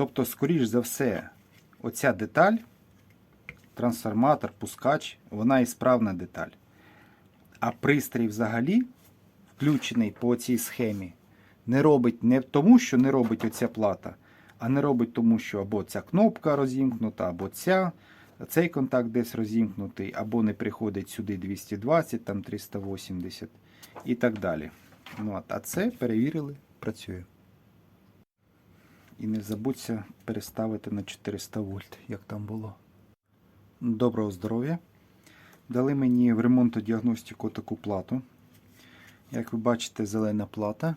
Тобто, скоріш за все, оця деталь, трансформатор, пускач, вона і справна деталь. А пристрій взагалі, включений по цій схемі, не робить не тому, що не робить оця плата, а не робить тому, що або ця кнопка розімкнута, або ця, цей контакт десь розімкнутий, або не приходить сюди 220, там 380 і так далі. Ну, а це перевірили, працює. І не забудься переставити на 400 вольт, як там було. Доброго здоров'я. Дали мені в ремонтодіагностику таку плату. Як ви бачите, зелена плата.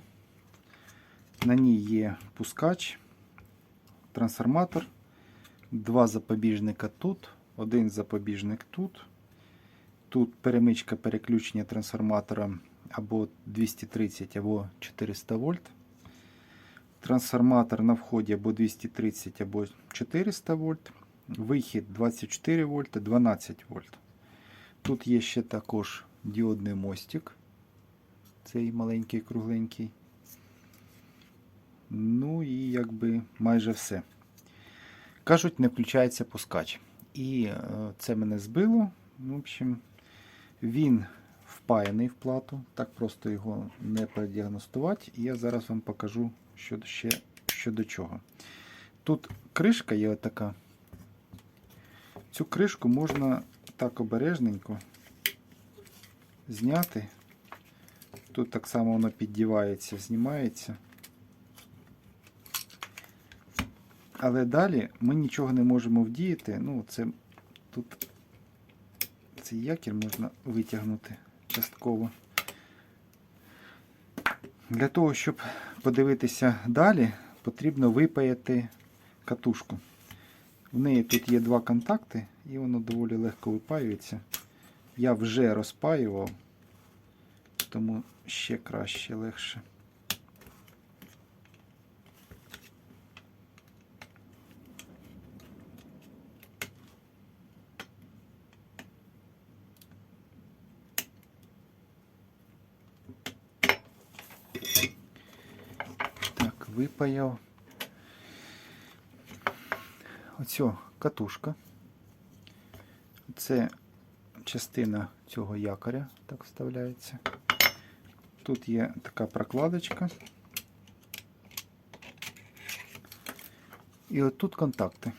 На ній є пускач, трансформатор, два запобіжника тут, один запобіжник тут. Тут перемичка переключення трансформатора або 230, або 400 вольт. Трансформатор на вході або 230, або 400 вольт. Вихід 24 вольта, 12 вольт. Тут є ще також діодний мостик. Цей маленький кругленький. Ну і якби майже все. Кажуть, не включається пускач. І е, це мене збило. В общем, він впаяний в плату. Так просто його не продіагностувати. І я зараз вам покажу що ще щодо чого. Тут кришка є така. Цю кришку можна так обережненько зняти. Тут так само воно піддівається, знімається. Але далі ми нічого не можемо вдіяти. Ну, це тут цей якір можна витягнути частково. Для того, щоб подивитися далі, потрібно випаяти катушку. В неї тут є два контакти, і воно доволі легко випаюється. Я вже розпаював, тому ще краще, легше. Так, випаяв. Оцю катушка. Це частина цього якоря, так вставляється. Тут є така прокладочка. І отут контакти.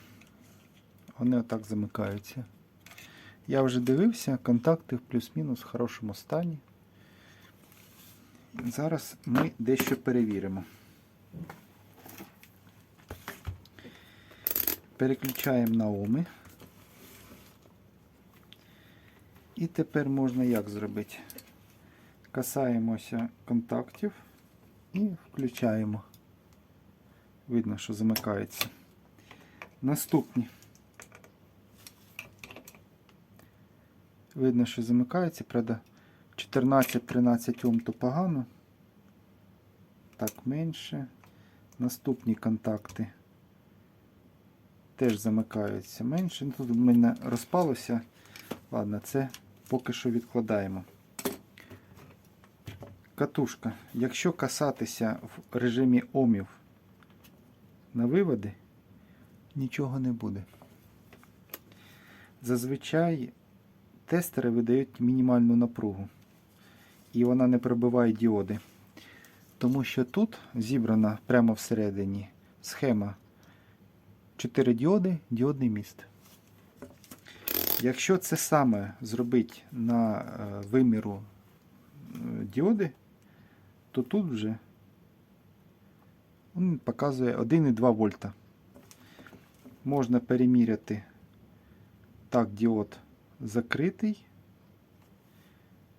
Вони отак замикаються. Я вже дивився, контакти в плюс-мінус в хорошому стані. Зараз ми дещо перевіримо. Переключаємо на оми. І тепер можна як зробити? Касаємося контактів і включаємо. Видно, що замикається. Наступні. Видно, що замикається, правда, 14-13 Ом то погано. Так, менше. Наступні контакти теж замикаються менше. Ну, Тут в мене розпалося. Ладно, це поки що відкладаємо. Катушка. Якщо касатися в режимі омів на виводи, нічого не буде. Зазвичай тестери видають мінімальну напругу. І вона не пробиває діоди. Тому що тут зібрана прямо всередині схема 4 діоди, діодний міст. Якщо це саме зробити на е, виміру е, діоди, то тут вже він показує 1,2 вольта. Можна переміряти так діод закритий,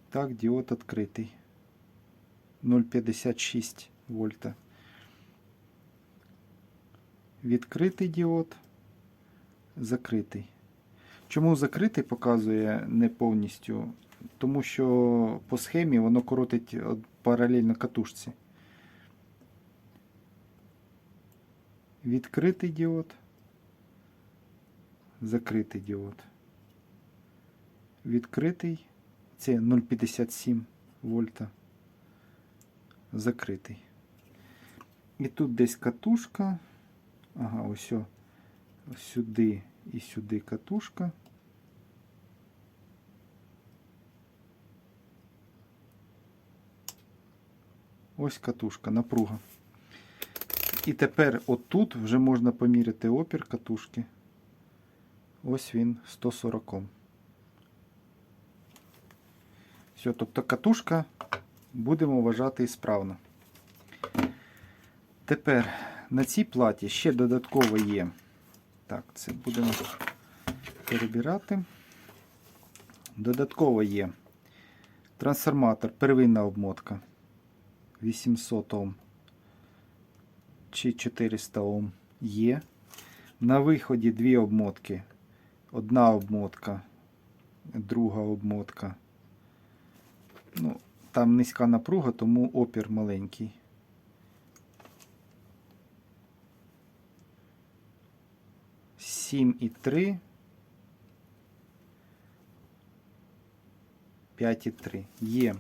так діод відкритий. 0,56 вольта. Відкритий діод, закритий. Чому закритий показує не повністю? Тому що по схемі воно коротить паралельно катушці. Відкритий діод, закритий діод. Відкритий це 0,57 вольта. Закритий. І тут десь катушка. Ага, ось сюди і сюди катушка. Ось катушка, напруга. І тепер отут вже можна поміряти опір катушки. Ось він 140. Все, тобто катушка будемо вважати ісправно. Тепер на цій платі ще додатково є. Так, це будемо перебирати. Додатково є трансформатор, первинна обмотка 800 Ом чи 400 Ом є. На виході дві обмотки. Одна обмотка, друга обмотка. Ну, там низька напруга, тому опір маленький. Сім і три. П'ять і три. Є.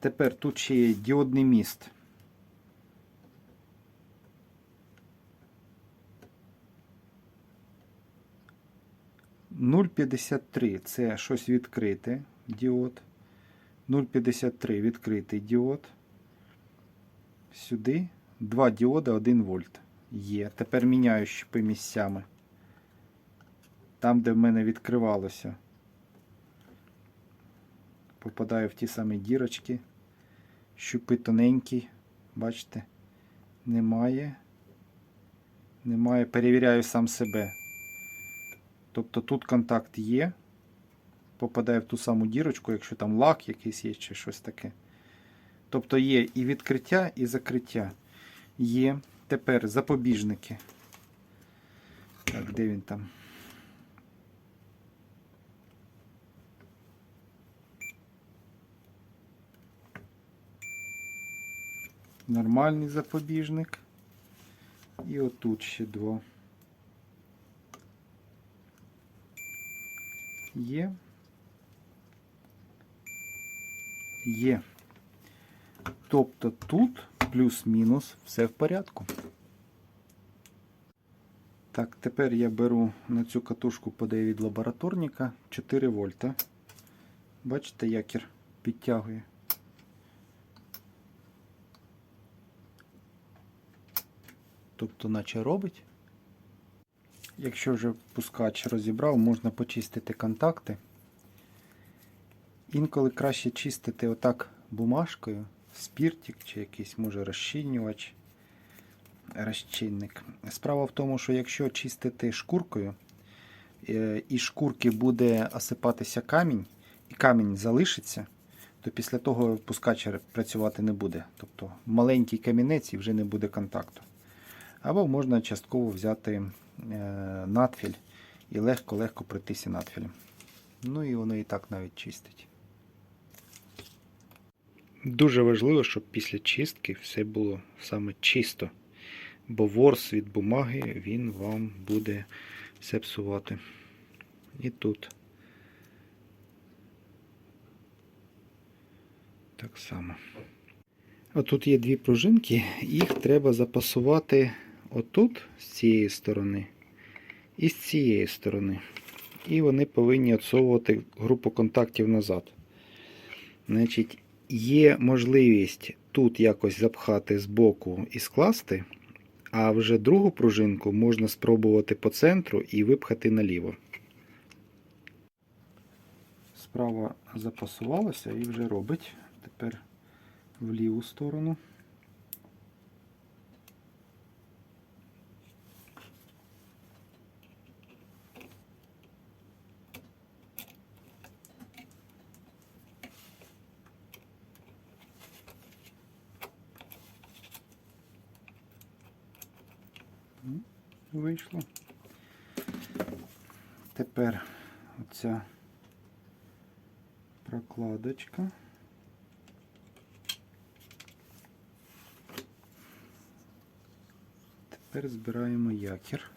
Тепер тут ще є діодний міст. Нуль це щось відкрите діод. 0,53 відкритий діод. Сюди два діода 1 вольт. Є. Тепер міняю щупи місцями. Там, де в мене відкривалося, попадаю в ті самі дірочки. Щупи тоненькі, бачите, немає. Немає. Перевіряю сам себе. Тобто тут контакт є попадає в ту саму дірочку, якщо там лак якийсь є чи щось таке. Тобто є і відкриття, і закриття. Є тепер запобіжники. Так, де він там? Нормальний запобіжник. І отут ще два. Є. Є. Тобто тут плюс-мінус все в порядку. Так, тепер я беру на цю катушку подаю від лабораторника 4 вольта. Бачите, якір підтягує. Тобто, наче робить. Якщо вже пускач розібрав, можна почистити контакти. Інколи краще чистити отак бумажкою, спіртик чи якийсь може розчинювач, розчинник. Справа в тому, що якщо чистити шкуркою, е, і шкурки буде осипатися камінь, і камінь залишиться, то після того пускач працювати не буде. Тобто маленький камінець і вже не буде контакту. Або можна частково взяти е, надфіль і легко-легко пройтися надфілем. Ну і воно і так навіть чистить. Дуже важливо, щоб після чистки все було саме чисто, бо ворс від бумаги він вам буде все псувати. І тут так само. Отут є дві пружинки, їх треба запасувати отут з цієї сторони і з цієї сторони. І вони повинні отсовувати групу контактів назад. Значить, Є можливість тут якось запхати з боку і скласти, а вже другу пружинку можна спробувати по центру і випхати наліво. Справа запасувалася і вже робить. Тепер в ліву сторону. Вийшло. Тепер оця прокладочка. Тепер збираємо якір.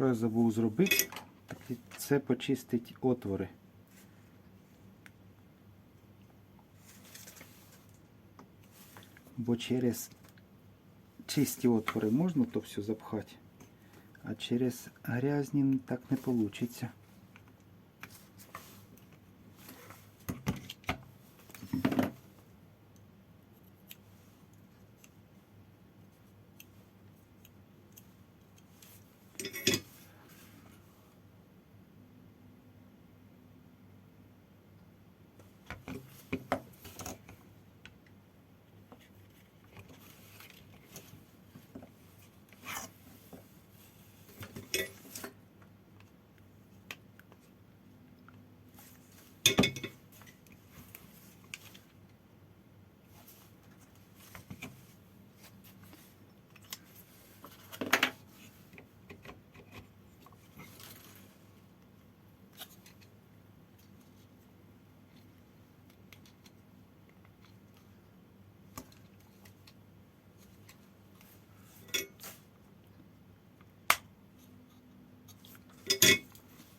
Що я забув зробити? Так це почистить отвори. Бо через чисті отвори можна то все запхати, а через грязні так не вийде.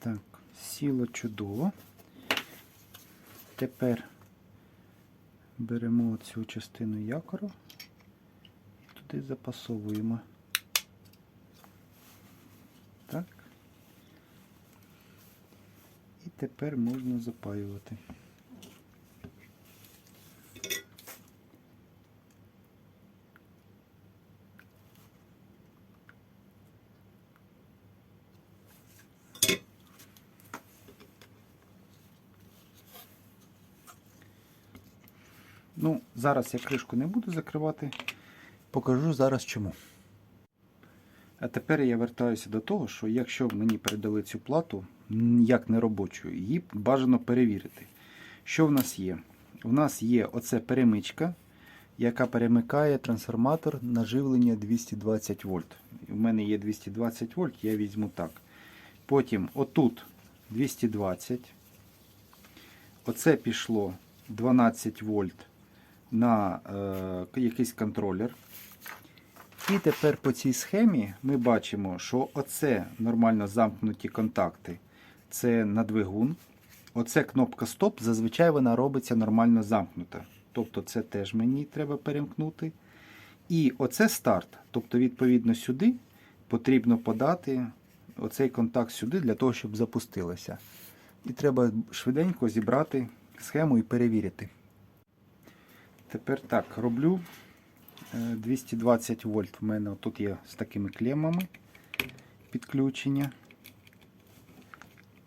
Так, сіло чудово. Тепер беремо цю частину якору і туди запасовуємо. Так. І тепер можна запаювати. Ну, зараз я кришку не буду закривати. Покажу зараз чому. А тепер я вертаюся до того, що якщо мені передали цю плату, як не робочу, її бажано перевірити. Що в нас є? У нас є оце перемичка, яка перемикає трансформатор на живлення 220 вольт. У мене є 220 вольт, я візьму так. Потім отут 220. Оце пішло 12 вольт на е, якийсь контролер. І тепер по цій схемі ми бачимо, що оце нормально замкнуті контакти. Це на двигун. Оце кнопка стоп, зазвичай вона робиться нормально замкнута. Тобто це теж мені треба перемкнути. І оце старт. Тобто, відповідно, сюди потрібно подати оцей контакт сюди для того, щоб запустилося. І треба швиденько зібрати схему і перевірити. Тепер так, роблю е, 220 вольт. У мене тут є з такими клеммами підключення.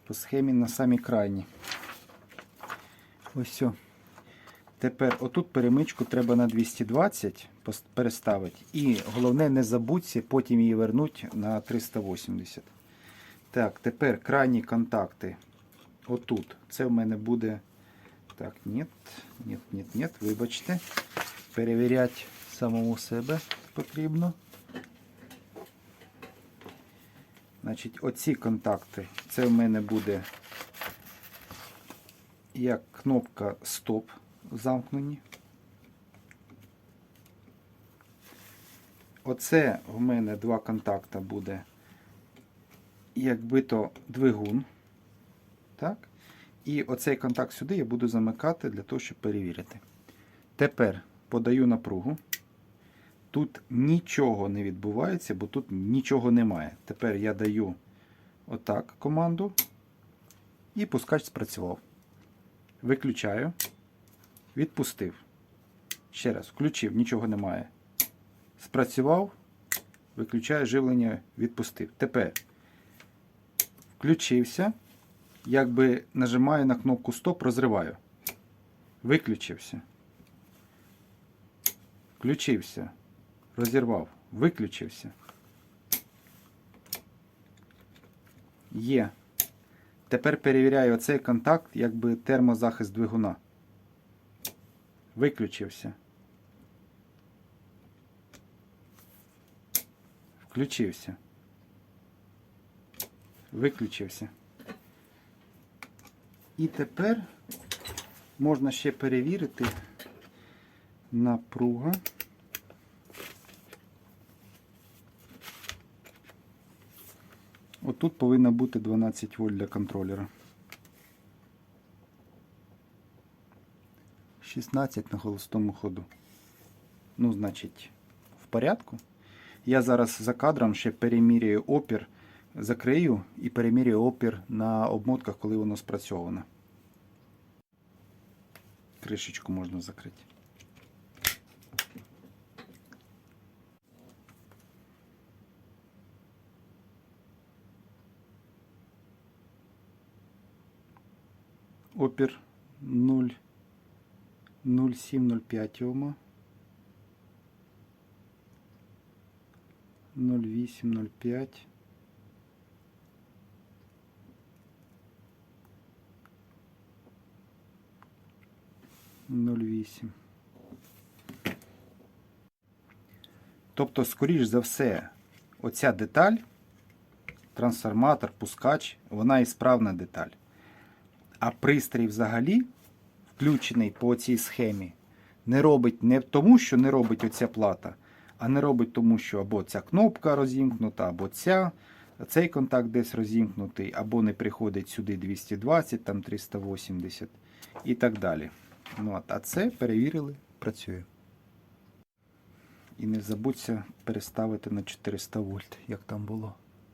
По схемі на самій крайній. Ось все. Тепер отут перемичку треба на 220 переставити. І головне не забудьте, потім її вернуть на 380. Так, тепер крайні контакти. Отут. Це в мене буде. Так, нет, нет, нет, нет, вибачте. Перевіряти самому себе потрібно. Значить, оці контакти. Це в мене буде як кнопка стоп замкнені. Оце в мене два контакта буде, якби то двигун. Так? І оцей контакт сюди я буду замикати для того, щоб перевірити. Тепер подаю напругу. Тут нічого не відбувається, бо тут нічого немає. Тепер я даю отак команду і пускач спрацював. Виключаю, відпустив. Ще раз, включив, нічого немає. Спрацював, виключаю живлення, відпустив. Тепер включився якби нажимаю на кнопку стоп, розриваю. Виключився. Включився. Розірвав. Виключився. Є. Тепер перевіряю оцей контакт, якби термозахист двигуна. Виключився. Включився. Виключився. І тепер можна ще перевірити напруга. Отут повинно бути 12 вольт для контролера. 16 на холостому ходу. Ну, значить, в порядку. Я зараз за кадром ще перемірюю опір, закрию і перемірюю опір на обмотках, коли воно спрацьоване. Кришечку можна закрити. Опір 0 0705 Ома. 0805. Ноль вісім. Тобто, скоріш за все, оця деталь, трансформатор, пускач, вона і справна деталь. А пристрій взагалі, включений по цій схемі, не робить не тому, що не робить оця плата, а не робить тому, що або ця кнопка розімкнута, або ця, цей контакт десь розімкнутий, або не приходить сюди 220, там 380 і так далі. Ну, а це перевірили, працює. І не забудься переставити на 400 вольт, як там було.